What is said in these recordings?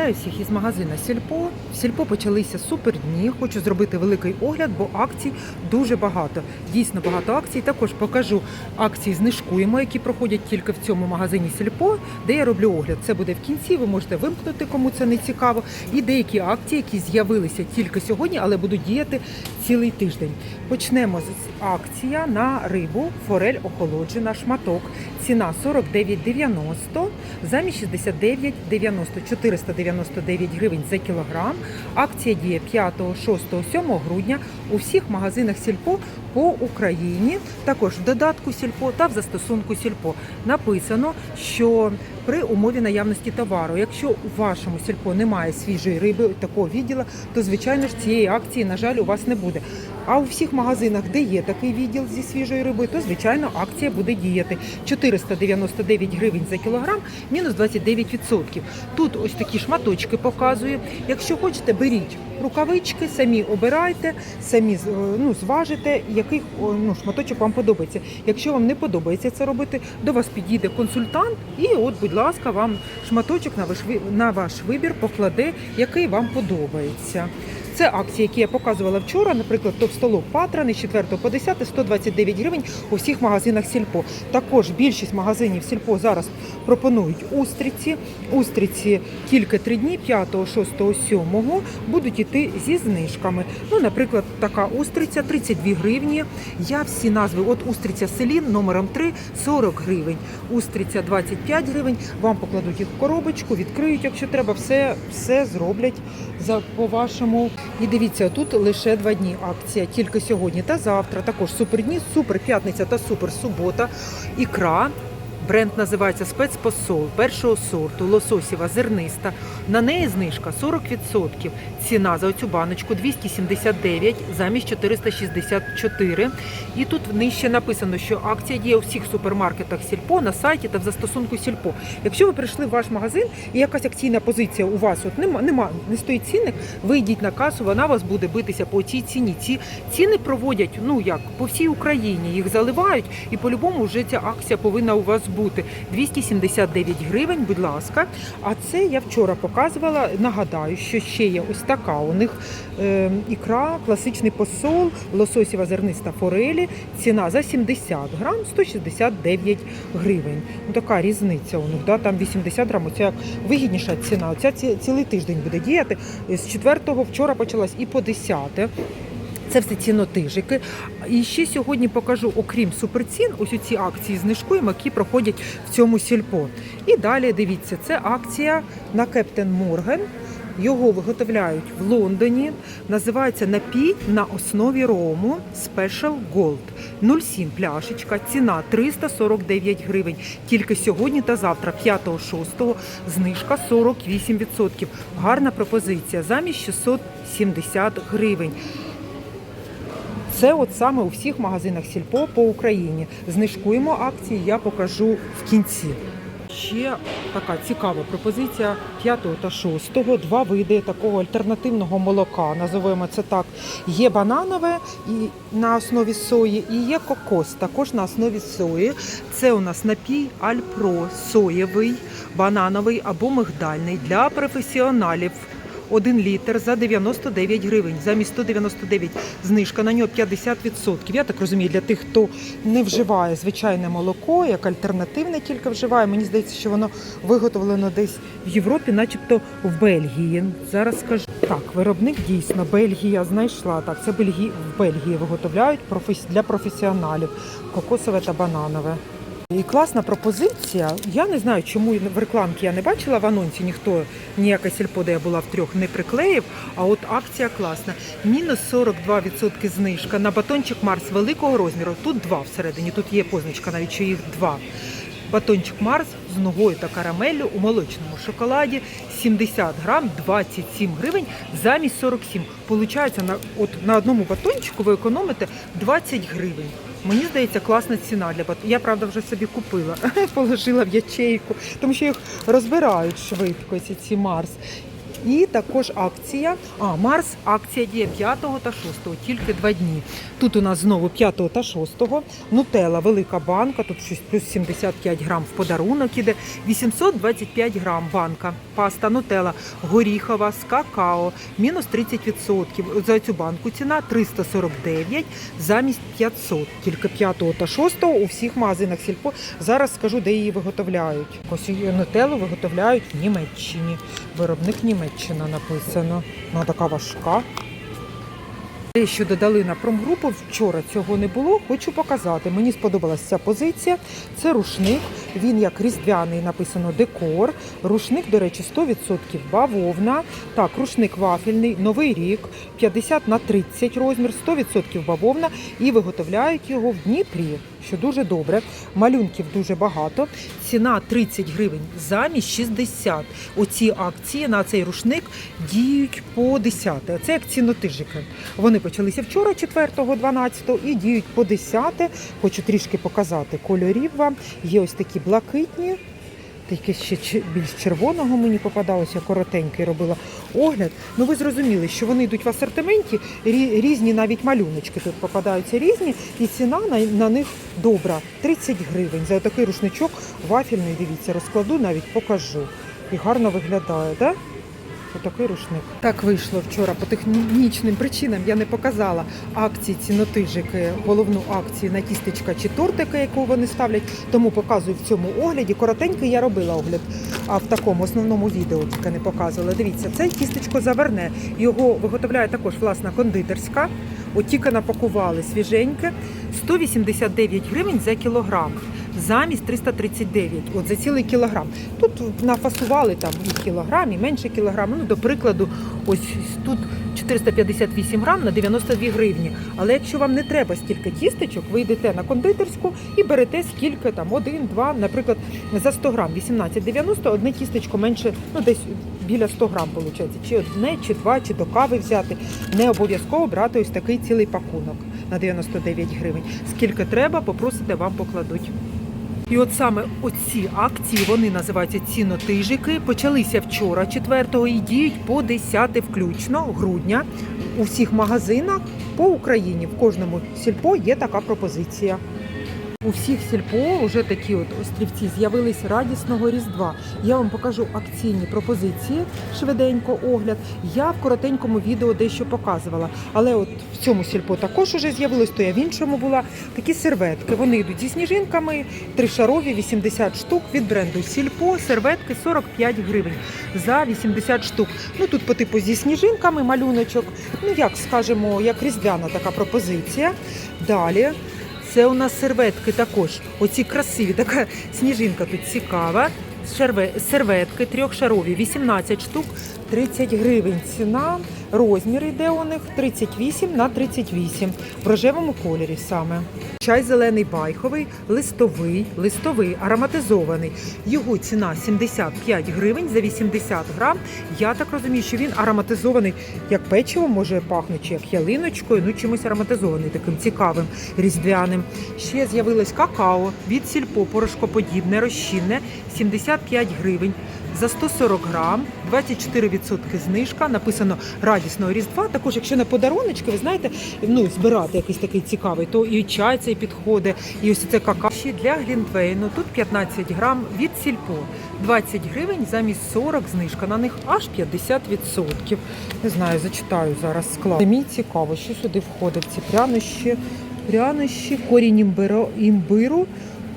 Вітаю всіх із магазина Сільпо. В Сільпо почалися супер дні. Хочу зробити великий огляд, бо акцій дуже багато. Дійсно багато акцій. Також покажу акції знижкуємо, які проходять тільки в цьому магазині Сільпо, де я роблю огляд. Це буде в кінці. Ви можете вимкнути, кому це не цікаво. І деякі акції, які з'явилися тільки сьогодні, але будуть діяти цілий тиждень. Почнемо з акція на рибу, форель охолоджена, шматок. Ціна 49,90, замість 69,90, 499 гривень за кілограм. Акція діє 5, 6, 7 грудня у всіх магазинах Сільпо по Україні. Також в додатку Сільпо та в застосунку Сільпо написано, що при умові наявності товару, якщо у вашому сільпо немає свіжої риби, такого відділу, то звичайно ж цієї акції, на жаль, у вас не буде. А у всіх магазинах, де є такий відділ зі свіжою рибою, то звичайно акція буде діяти 499 гривень за кілограм, мінус 29%. Тут ось такі шматочки показую. Якщо хочете, беріть рукавички, самі обирайте, самі ну, зважите, який ну, шматочок вам подобається. Якщо вам не подобається це робити, до вас підійде консультант, і от, будь ласка, вам шматочок на ваш на ваш вибір покладе, який вам подобається. Це акції, які я показувала вчора, наприклад, товстолоб Патрани з 4 по 10 129 гривень у всіх магазинах Сільпо. Також більшість магазинів Сільпо зараз пропонують устриці. Устриці тільки три дні, 5, 6, 7 будуть іти зі знижками. Ну, наприклад, така устриця 32 гривні. Я всі назви, от устриця селін номером 3 40 гривень. Устриця 25 гривень. Вам покладуть їх в коробочку, відкриють, якщо треба, все, все зроблять за по вашому. І дивіться, тут лише два дні акція, тільки сьогодні та завтра. Також супердні, супер п'ятниця та супер субота. Ікра. Бренд називається спецпосол першого сорту, лососєва, зерниста. На неї знижка 40%. Ціна за оцю баночку 279 замість 464. І тут нижче написано, що акція діє у всіх супермаркетах Сільпо на сайті та в застосунку Сільпо. Якщо ви прийшли в ваш магазин і якась акційна позиція у вас от нема, нема не стоїть цінник, ви йдіть на касу, вона вас буде битися по цій ціні. Ці ціни проводять ну як по всій Україні. Їх заливають, і по-любому вже ця акція повинна у вас бути 279 гривень. Будь ласка. А це я вчора показувала. Нагадаю, що ще є ось така у них е, ікра, класичний посол, лососєва зерниста форелі. Ціна за 70 грам 169 гривень. Ну, така різниця у них. Да? Там 80 грам. Оця вигідніша ціна. Оця ці- цілий тиждень буде діяти. З 4-го вчора почалась і по 10. Це все цінотижики. І ще сьогодні покажу, окрім суперцін, ось ці акції знижкуємо, які проходять в цьому сільпо. І далі дивіться, це акція на Кептен Морген. Його виготовляють в Лондоні. Називається напій на основі рому Special Gold. 0,7 пляшечка, ціна 349 гривень. Тільки сьогодні та завтра, 5-6, знижка 48%. Гарна пропозиція замість 670 гривень. Це от саме у всіх магазинах Сільпо по Україні. Знижкуємо акції, я покажу в кінці. Ще така цікава пропозиція 5 та 6. Два види такого альтернативного молока. Називаємо це так. Є бананове і на основі сої, і є кокос, також на основі сої. Це у нас напій Альпро соєвий, банановий або мигдальний для професіоналів. 1 літр за 99 гривень, замість 199 знижка на нього 50%. Я так розумію, для тих, хто не вживає звичайне молоко, як альтернативне тільки вживає. Мені здається, що воно виготовлено десь в Європі, начебто в Бельгії. Зараз скажу так, виробник дійсно Бельгія знайшла. Так, це Бельгії в Бельгії виготовляють для професіоналів кокосове та бананове. І класна пропозиція. Я не знаю, чому в рекламці я не бачила в анонсі, ніхто ніяка сільпо, де я була в трьох, не приклеїв. А от акція класна. Мінус 42% знижка на батончик Марс великого розміру. Тут два всередині, тут є позначка, навіть що їх два. Батончик Марс з ногою та карамеллю у молочному шоколаді 70 грам 27 гривень замість 47. Получається, на, от, на одному батончику ви економите 20 гривень. Мені здається, класна ціна для батончиків. Я, правда, вже собі купила, положила в ячейку, тому що їх розбирають швидко, ці, ці Марс. І також акція. А, Марс, акція діє 5 та 6, тільки два дні. Тут у нас знову 5 та 6. Нутела, велика банка, тут щось плюс 75 грам в подарунок іде. 825 грам банка. Паста Нутела горіхова з какао, мінус 30%. За цю банку ціна 349 замість 500. Тільки 5 та 6 у всіх магазинах сільпо. Зараз скажу, де її виготовляють. Ось її Нутеллу виготовляють в Німеччині. Виробник Німеччина написано. Вона така важка. Те, що додали на промгрупу, вчора цього не було. Хочу показати. Мені сподобалася ця позиція. Це рушник. Він як різдвяний написано декор. Рушник, до речі, 100% бавовна. Так, рушник вафельний, новий рік, 50 на 30 розмір, 100% бавовна. І виготовляють його в Дніпрі, що дуже добре. Малюнків дуже багато. Ціна 30 гривень замість 60. Оці акції на цей рушник діють по 10. Це як цінотижики. Вони почалися вчора, 4-12, і діють по 10. Хочу трішки показати кольорів вам. Є ось такі блакитні. Таке ще більш червоного мені попадалося, коротенький робила огляд. Ну ви зрозуміли, що вони йдуть в асортименті, різні навіть малюночки тут попадаються різні, і ціна на, на них добра 30 гривень. За такий рушничок вафельний, дивіться, розкладу, навіть покажу. І гарно виглядає, так? Да? Отакий рушник. Так вийшло вчора по технічним причинам. Я не показала акції цінотижики, головну акцію на тістечка чи тортика, яку вони ставлять. Тому показую в цьому огляді. Коротенький я робила огляд, а в такому основному відео тільки не показувала. Дивіться, це тістечко заверне. Його виготовляє також власна кондитерська. От тільки напакували свіженьке. 189 гривень за кілограм. Замість 339, от за цілий кілограм. Тут нафасували там і кілограм, і менше кілограм. Ну, до прикладу, ось тут 458 грам на 92 гривні. Але якщо вам не треба стільки тістечок, ви йдете на кондитерську і берете скільки там, один, два, наприклад, за 100 грам 18,90, одне тістечко менше, ну десь біля 100 грам виходить. Чи одне, чи два, чи до кави взяти. Не обов'язково брати ось такий цілий пакунок на 99 гривень. Скільки треба, попросите, вам покладуть. І от саме оці акції вони називаються цінотижики. Почалися вчора, 4-го, і діють по 10 включно грудня у всіх магазинах по Україні. В кожному сільпо є така пропозиція. У всіх сільпо вже такі от острівці з'явились радісного різдва. Я вам покажу акційні пропозиції, швиденько огляд. Я в коротенькому відео дещо показувала. Але от в цьому сільпо також уже з'явилось, то я в іншому була. Такі серветки. Вони йдуть зі сніжинками, тришарові 80 штук від бренду Сільпо. Серветки 45 гривень за 80 штук. Ну тут по типу зі сніжинками малюночок. Ну як скажемо, як різдвяна така пропозиція. Далі. Це у нас серветки також. Оці красиві, така сніжинка тут цікава. Серветки трьохшарові, 18 штук, 30 гривень. Ціна, розмір йде у них 38 на 38 в рожевому кольорі саме. Чай зелений байховий, листовий, листовий, ароматизований. Його ціна 75 гривень за 80 грам. Я так розумію, що він ароматизований як печиво, може пахнути, чи як ялиночкою, ну чимось ароматизований, таким цікавим, різдвяним. Ще з'явилось какао від сільпо, порошкоподібне, розчинне, 75 гривень. За 140 грам, 24% знижка, написано радісного різдва. Також, якщо на подаруночки, ви знаєте, ну збирати якийсь такий цікавий, то і чай цей підходить, і ось це какао. Ще для глінтвейну тут 15 грам від сільпо. 20 гривень замість 40 знижка. На них аж 50%. Не знаю, зачитаю зараз склад. Мені цікаво, що сюди входить. Ці прянощі, прянощі, корінь імбиру, імбиру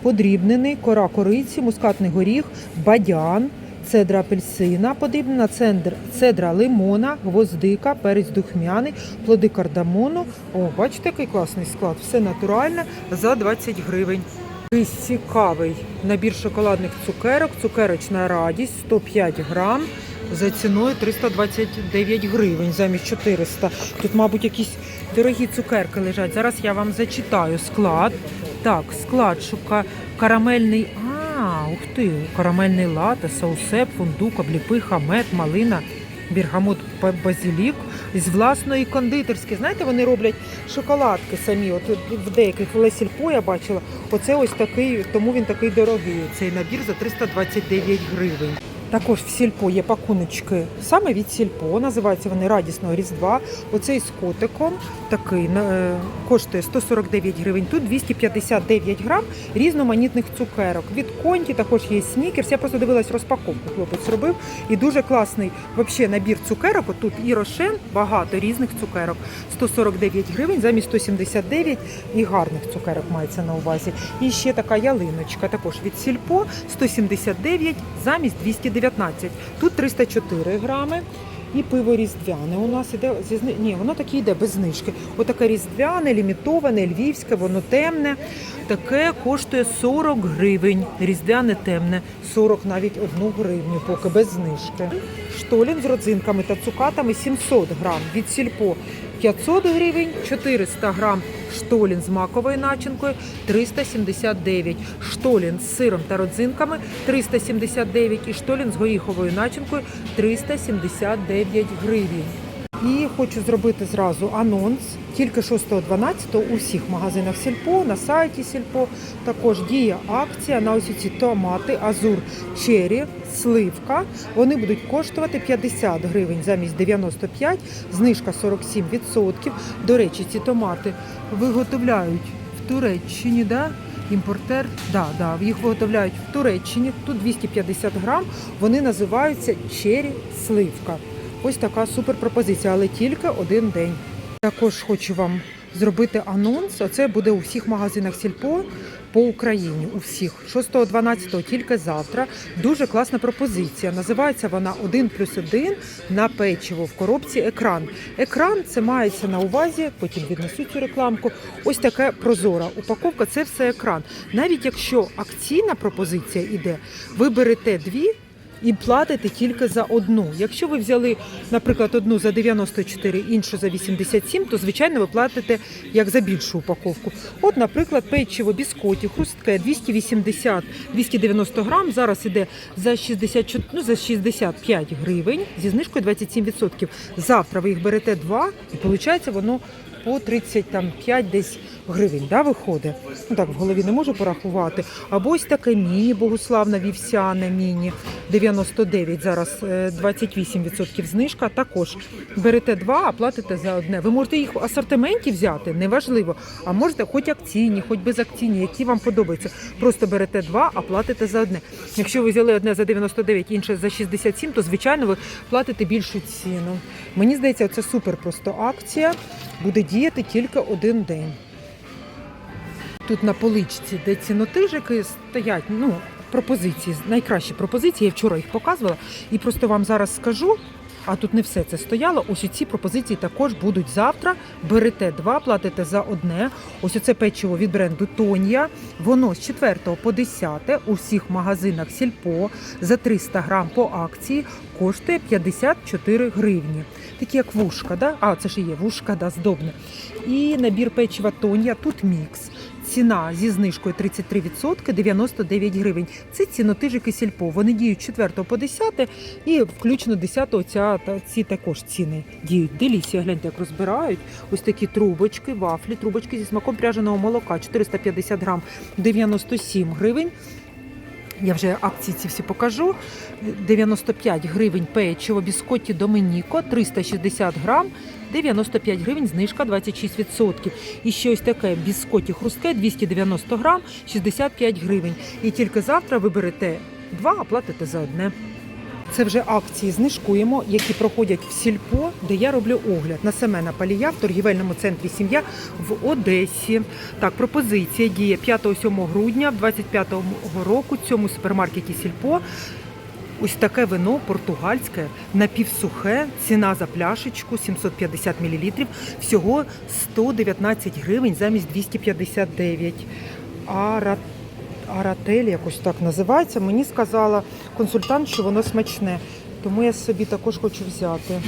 подрібнений, кора кориці, мускатний горіх, бадян, цедра апельсина подрібнена, цедра, цедра лимона, гвоздика, перець духмяний, плоди кардамону. О, бачите, який класний склад. Все натуральне за 20 гривень. Якийсь цікавий набір шоколадних цукерок, цукерочна радість, 105 грам. За ціною 329 гривень замість 400. Тут, мабуть, якісь дорогі цукерки лежать. Зараз я вам зачитаю склад. Так, склад шука карамельний. А, ух ти, карамельний лате, саусеп, фундук, обліпиха, мед, малина, бергамот, базілік з власної кондитерської. Знаєте, вони роблять шоколадки самі. От в деяких Лесільпо я бачила. Оце ось такий, тому він такий дорогий. Цей набір за 329 гривень. Також в сільпо є пакуночки саме від сільпо. Називаються вони радісного різдва. Оцей з котиком такий е, коштує 149 гривень. Тут 259 грам різноманітних цукерок. Від конті також є снікерс. Я просто дивилась розпаковку. Хлопець робив. І дуже класний вообще набір цукерок. От Тут і рошен, багато різних цукерок. 149 гривень замість 179 і гарних цукерок мається на увазі. І ще така ялиночка, також від сільпо 179 замість 219. Тут 304 грами. І пиво різдвяне у нас іде зі. Ні, воно таке йде без знижки. Отаке різдвяне, лімітоване, львівське, воно темне. Таке коштує 40 гривень. Різдвяне темне, 40 навіть одну гривню, поки без знижки. Штолін з родзинками та цукатами 700 грам. Від сільпо 500 гривень, 400 грам штолін з маковою начинкою 379, штолін з сиром та родзинками 379 і штолін з горіховою начинкою 379 гривень. І хочу зробити зразу анонс. Тільки 6.12 у всіх магазинах Сільпо, на сайті Сільпо також діє акція на ось ці томати Азур Черрі, сливка. Вони будуть коштувати 50 гривень замість 95, знижка 47%. До речі, ці томати виготовляють в Туреччині, да? Імпортер, да, да, їх виготовляють в Туреччині. Тут 250 грам. Вони називаються Черрі сливка. Ось така супер пропозиція, але тільки один день. Також хочу вам зробити анонс. Оце буде у всіх магазинах Сільпо по Україні. У всіх 6-12 тільки завтра. Дуже класна пропозиція. Називається вона 1 плюс 1 на печиво в коробці екран. Екран це мається на увазі, потім віднесу цю рекламку. Ось така прозора упаковка. Це все екран. Навіть якщо акційна пропозиція іде, ви берете дві і платите тільки за одну. Якщо ви взяли, наприклад, одну за 94, іншу за 87, то звичайно ви платите як за більшу упаковку. От, наприклад, печиво біскоті, хрустке 280 290 грам. Зараз іде за 64, ну, за 65 гривень зі знижкою 27%. Завтра ви їх берете два, і виходить воно по 35 десь гривень, да, виходить. Ну так в голові не можу порахувати. Або ось таке міні, богославна вівсяне міні 99, зараз е, 28% знижка. Також берете два, а платите за одне. Ви можете їх в асортименті взяти, неважливо. А можете хоч акційні, хоч безакційні, які вам подобаються. Просто берете два, а платите за одне. Якщо ви взяли одне за 99, інше за 67, то звичайно ви платите більшу ціну. Мені здається, це супер просто акція. Буде діяти тільки один день. Тут на поличці, де цінотижики стоять, ну, пропозиції, найкращі пропозиції. Я вчора їх показувала і просто вам зараз скажу. А тут не все це стояло. Ось ці пропозиції також будуть завтра. Берете два, платите за одне. Ось оце печиво від бренду Тонія. Воно з 4 по 10 у всіх магазинах Сільпо за 300 грам по акції коштує 54 гривні. Такі як вушка, да? а це ж є вушка, да, здобне. І набір печива Тонія тут мікс. Ціна зі знижкою 33% 99 гривень. Це цінотижики сільпо. Вони діють 4 по 10 і включно 10 ця, ці також ціни діють. Делісія, гляньте, як розбирають. Ось такі трубочки, вафлі, трубочки зі смаком пряженого молока 450 грам 97 гривень. Я вже акції ці всі покажу. 95 гривень печиво біскотті Домініко, 360 грам, 95 гривень, знижка 26%. І ще ось таке біскотті хрустке 290 грам, 65 гривень. І тільки завтра ви берете два, а платите за одне. Це вже акції знижкуємо, які проходять в сільпо, де я роблю огляд на Семена Палія в торгівельному центрі Сім'я в Одесі. Так, пропозиція діє 5-7 грудня 25 року цьому супермаркеті Сільпо. Ось таке вино португальське, напівсухе, ціна за пляшечку 750 мл, всього 119 гривень замість 259. Ара Аратель якось так називається. Мені сказала консультант, що воно смачне, тому я собі також хочу взяти.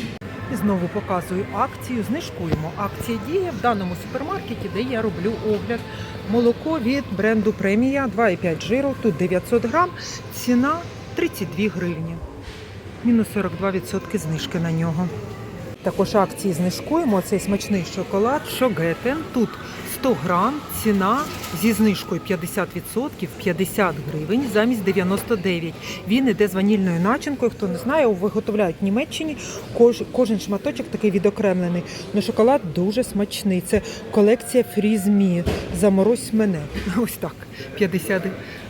І знову показую акцію. Знижкуємо. Акція діє в даному супермаркеті, де я роблю огляд. Молоко від бренду Премія 2,5 жиру. Тут 900 грам. Ціна 32 гривні. Мінус 42% знижки на нього. Також акції знижкуємо. Цей смачний шоколад Шогетен. Тут 100 грам ціна зі знижкою 50% 50 гривень замість 99. Він іде з ванільною начинкою. Хто не знає, виготовляють в Німеччині. Кож, кожен шматочок такий відокремлений. Ну, шоколад дуже смачний. Це колекція Фрізмі. Заморозь мене. Ось так. 50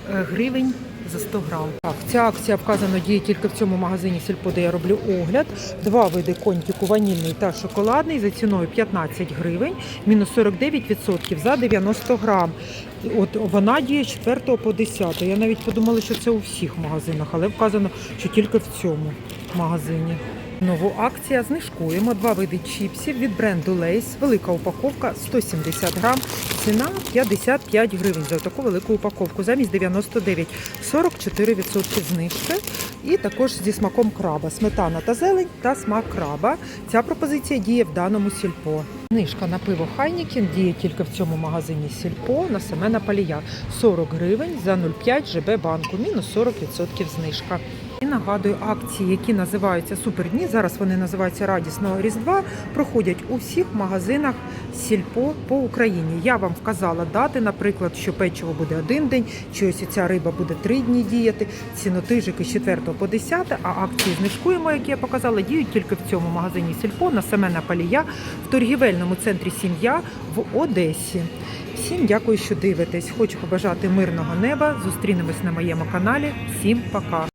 гривень за 100 грам. Так, ця акція вказано діє тільки в цьому магазині Сільпо, де я роблю огляд. Два види контіку ванільний та шоколадний за ціною 15 гривень, мінус 49% за 90 грам. От вона діє з 4 по 10. Я навіть подумала, що це у всіх магазинах, але вказано, що тільки в цьому магазині. Нову акція знижкуємо два види чіпсів від бренду Lays. Велика упаковка 170 грам. Ціна 55 гривень за таку велику упаковку. Замість 99 44% знижки. І також зі смаком краба. Сметана та зелень та смак краба. Ця пропозиція діє в даному сільпо. Знижка на пиво Хайнікін діє тільки в цьому магазині Сільпо на Семена Палія. 40 гривень за 0,5 ЖБ банку, мінус 40% знижка. І нагадую, акції, які називаються Супердні, зараз вони називаються Радісного Різдва, проходять у всіх магазинах Сільпо по Україні. Я вам вказала дати, наприклад, що печиво буде один день, чи ось ця риба буде три дні діяти, цінотижики з 4 по 10, а акції знижкуємо, які я показала, діють тільки в цьому магазині Сільпо на Семена Палія в торгівельному центрі Сім'я в Одесі. Всім дякую, що дивитесь. Хочу побажати мирного неба. Зустрінемось на моєму каналі. Всім пока.